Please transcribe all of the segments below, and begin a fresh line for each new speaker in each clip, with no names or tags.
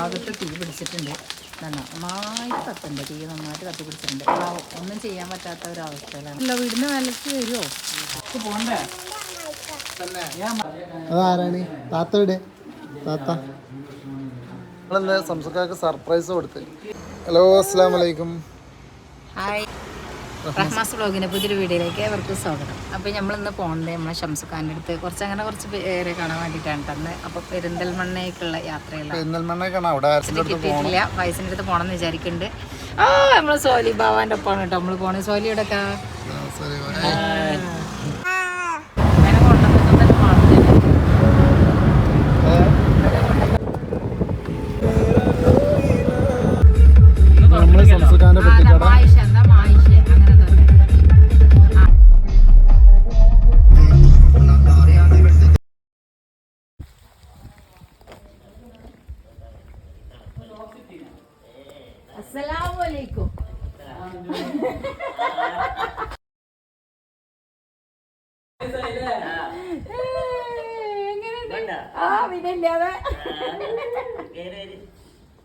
ഭാഗത്ത് തീ പിടിച്ചിട്ടുണ്ട്. നന്നായിട്ട് കത്തുണ്ട് തീ നന്നായിട്ട് കത്തി പിടിച്ചിട്ടുണ്ട്. ഒന്നും ചെയ്യാൻ പറ്റാത്ത ഒരു അവസ്ഥയിലാണ്. അല്ല വീടിന് വിലക്ക് വരുമോ
പോണ്ടേ?
അതാരാണ് താത്ത ഇവിടെ താത്ത. നമ്മളെന്താ സംസക്കാർക്ക് സർപ്രൈസ് കൊടുത്ത്? ഹലോ അസ്സാം വലൈക്കും
ഹായ്. റഹ്മാസ് ബ്ലോഗിന്റെ പുതിയൊരു വീഡിയോയിലേക്ക് അവർക്ക് സ്വാഗതം. അപ്പോൾ നമ്മളിന്ന് പോകുന്നത് നമ്മളെ ഷംസുഖാന്റെ അടുത്ത്. കുറച്ച് അങ്ങനെ കുറച്ച് പേരെ കാണാൻ വേണ്ടിയിട്ടാണ് തന്നെ അപ്പോൾ പെരിന്തൽമണ്ണയ്ക്കുള്ള
പോകണം
കിട്ടിയിട്ടില്ല വയസ്സിന്റെ അടുത്ത് പോകണമെന്ന് വിചാരിക്കുന്നുണ്ട് ആ നമ്മൾ സോലി ബാബാന്റെ ഒപ്പമാണ് കേട്ടോ. നമ്മൾ പോണേ. സോലി ഇവിടെ അസ്സലാമലൈക്കും ആ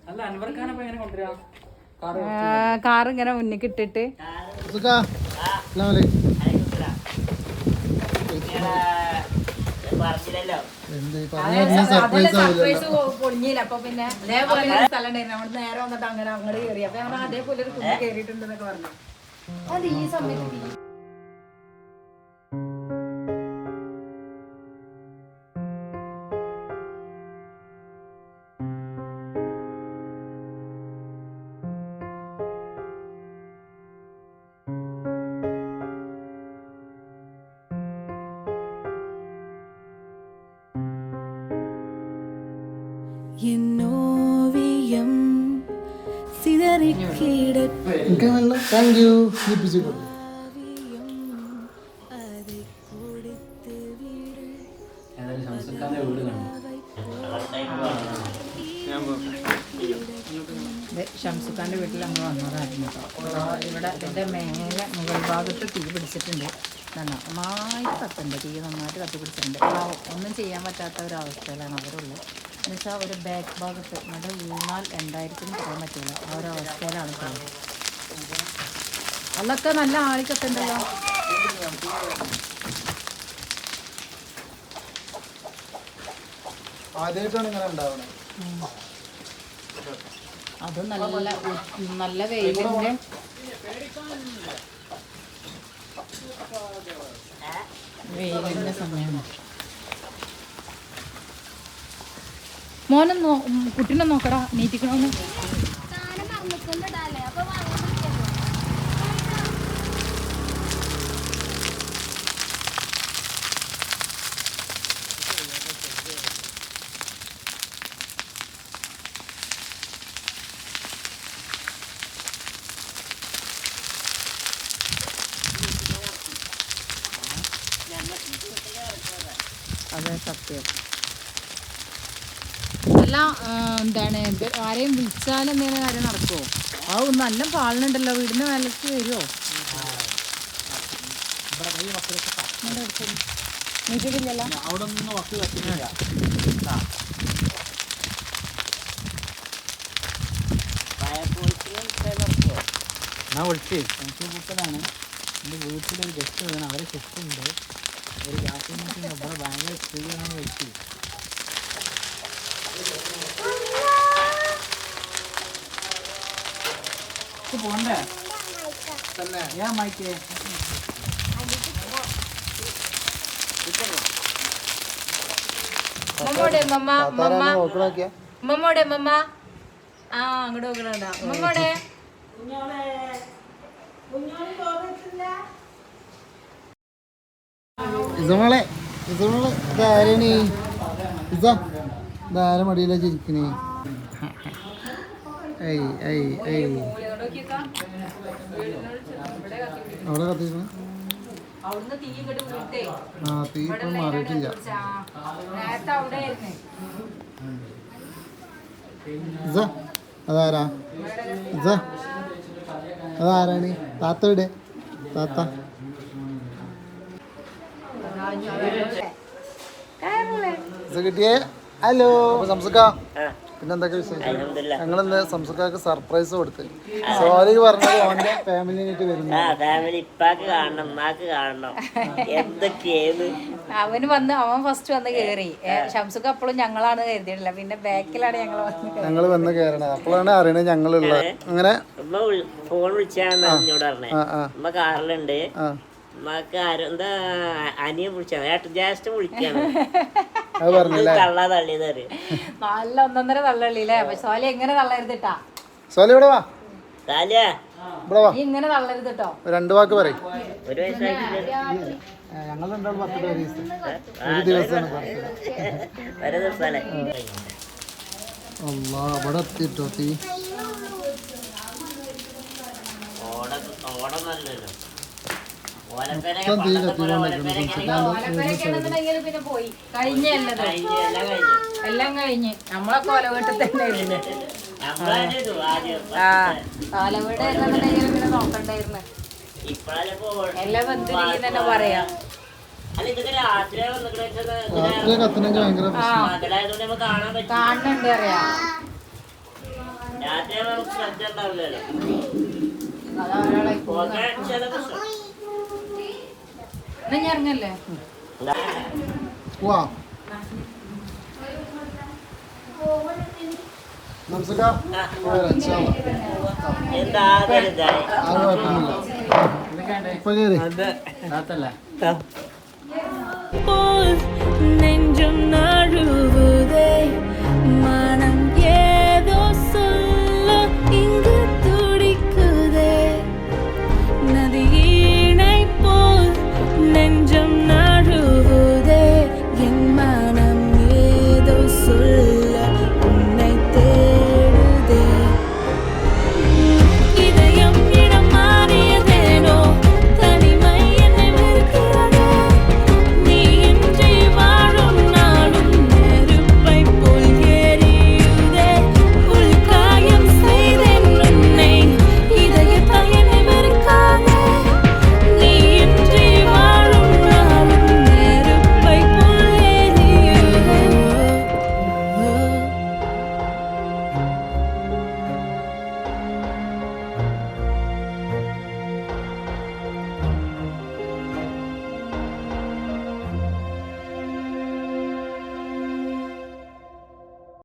അല്ല അൻവർഖാനപ്പോ എങ്ങനെ കൊണ്ടുവരാ?
കാർ ഇങ്ങനെ മുന്നിൽ കിട്ടിട്ട്
സംസുഖ
പൊളിഞ്ഞില്ല. അപ്പൊ പിന്നെ അതേപോലെ ഒരു സ്ഥലം ഉണ്ടായിരുന്നു അവിടെ നേരെ വന്നിട്ട് അങ്ങനെ അങ്ങോട്ട് കയറി അപ്പൊ ഞങ്ങൾ അതേപോലെ ഒരു കുഞ്ഞ് കയറിയിട്ടുണ്ടെന്നൊക്കെ പറഞ്ഞു. അത് ഈ സമയത്ത്
എനിക്ക് നല്ല താങ്ക് യു
വീട്ടിൽ നമ്മൾ വന്നതായിരുന്നു കേട്ടോ. ഇവിടെ ഇതിന്റെ മേലെ മുകൾ ഭാഗത്ത് തീ പിടിച്ചിട്ടുണ്ട്. നന്നായിട്ട് കത്തുണ്ട് തീ നന്നായിട്ട് കത്തി പിടിച്ചിട്ടുണ്ട് ഒന്നും ചെയ്യാൻ പറ്റാത്ത ഒരു അവസ്ഥയിലാണ് അവരുള്ളത്. എന്നുവെച്ചാൽ ഒരു ബാക്ക് ഭാഗത്ത് നമ്മുടെ വീണാൽ എന്തായിരിക്കും പറയാൻ പറ്റില്ല. ആ ഒരു അവസ്ഥയിലാണ് പോകുന്നത് അതൊക്കെ നല്ല
ആളിക്കൊക്കെ ഉണ്ടല്ലോ.
അത് നല്ല നല്ല വെയിലിന്റെ വെയിലിന്റെ സമയമാണ്. മോനെ കുട്ടിനെ നോക്കടാ നീറ്റിക്കണമെന്ന് അതെ സത്യം. അല്ല എന്താണ് ആരെയും വിളിച്ചാൽ എന്തെങ്കിലും കാര്യം നടക്കുമോ ആ നല്ല പാളിനുണ്ടല്ലോ വീടിന് വിലക്ക് വരുമോ
എന്റെ വീട്ടിലൊരു ഗസ്റ്റ് വേണം അവരെ ഉണ്ട്. ഒരു ഗ്യാസ് ഭയങ്കര സ്ത്രീയാണ് വിളിച്ചത്. വിളിച്ചു പോണ്ടേ?
തന്നെ.
ഞാൻ മൈക്കേ.
മമ്മോടെ മമ്മ മമ്മ. മമ്മോടെ മമ്മ. ആ അങ്ങോട്ട് നോക്കണണ്ട മമ്മോടെ.
ഇസമോളെ ഇസമോളെ ഇതാരണി? ഇസ. ഇതാര മടിയിലാ ചിരിക്കണേ. ഏയ് ഏയ് ഏയ്. അവിടെ കത്തിക്കണ ആ തീ ഇപ്പം മാറിയിട്ടില്ല. അതാരാ? അതാരാണ്? താത്ത ഇവിടെ താത്ത. കിട്ടിയേ? ഹലോ സംസക്ക പിന്നെ എന്തൊക്കെ വിശേഷം? ഞങ്ങളിന്ന് സംസ്കാർക്ക് സർപ്രൈസ് കൊടുത്ത്. സോറി പറഞ്ഞത് ഓന്റെ ഫാമിലിനായിട്ട് വരുന്നു
ആ ഫാമിലി ഇപ്പാക്ക് കാണണം ഉമ്മാക്ക് കാണണം. എന്തൊക്കെയാണ്
അവന് വന്ന് അവൻ ഫസ്റ്റ് വന്ന് കേറി. ഷംസുക്ക് അപ്പോഴും ഞങ്ങളാണ് കരുതിയിട്ടില്ല പിന്നെ ബാക്കിലാണ് ഞങ്ങൾ വന്ന്
ഞങ്ങൾ വന്ന് കേറണത്. അപ്പോഴാണ് അറിയണത് ഞങ്ങളുള്ള അങ്ങനെ?
ഉമ്മ വിളി- ഫോൺ വിളിച്ചാണ് എന്നോട് പറഞ്ഞേ.
ആ ആ.
ഉമ്മ കാറിലുണ്ട്. ഉമ്മക്ക് ആരും എന്താ അനിയെ വിളിച്ചാണ് ഏട്ടൻ ജ്യേഷ്ഠൻ വിളിക്കാണ്.
അത് പറഞ്ഞില്ലേ?
തള്ളാ തള്ളിയത് അറിയും
നല്ല ഒന്നൊന്നര തള്ളള്ളില്ലേ പക്ഷെ സോലി എങ്ങനെ തള്ളരുതിട്ടാ?
സോലി ഇവിടെ വാ.
താലിയ
ഇവിടെ വാ.
നീ ഇങ്ങനെ തള്ളരുത് കേട്ടോ
രണ്ട് വാക്ക് പറയും.
ഒരു വയസ്സായിട്ടില്ല.
ഞങ്ങൾ രണ്ടാളും പത്ത് പേര് ഒരു ദിവസമാണ് പറഞ്ഞത്
ഒരു ദിവസമല്ലേ
അല്ലാ ഇവിടെ എത്തിട്ടോ തീ
ഓടം ഓടം നല്ലല്ലോ
ഇപ്പം തീ കത്തിക്കൊണ്ടിരിക്കുന്നു
ഓലപ്പേരൊക്കെയാണെന്നുണ്ടെങ്കിൽ പിന്നെ പോയി. കഴിഞ്ഞല്ലേ
കഴിഞ്ഞ്? എല്ലാം കഴിഞ്ഞു.
നമ്മളൊക്കെ ഓല വീട്ടിൽ തന്നെ ഇരുന്ന്. ആ ഓല വീട് എന്നുണ്ടെങ്കിൽ പിന്നെ നോക്കണ്ടായിരുന്നു. എല്ലാം ബന്ധുരീ തന്നെ പറയാം.
രാത്രി
കാണുന്നുണ്ട് അറിയാം.
നമുക്ക് ശ്രദ്ധ ഉണ്ടാവില്ലല്ലോ.
ഞാൻ ഇറങ്ങല്ലേ?
വാ
നെഞ്ചം നാഴുവുതേ.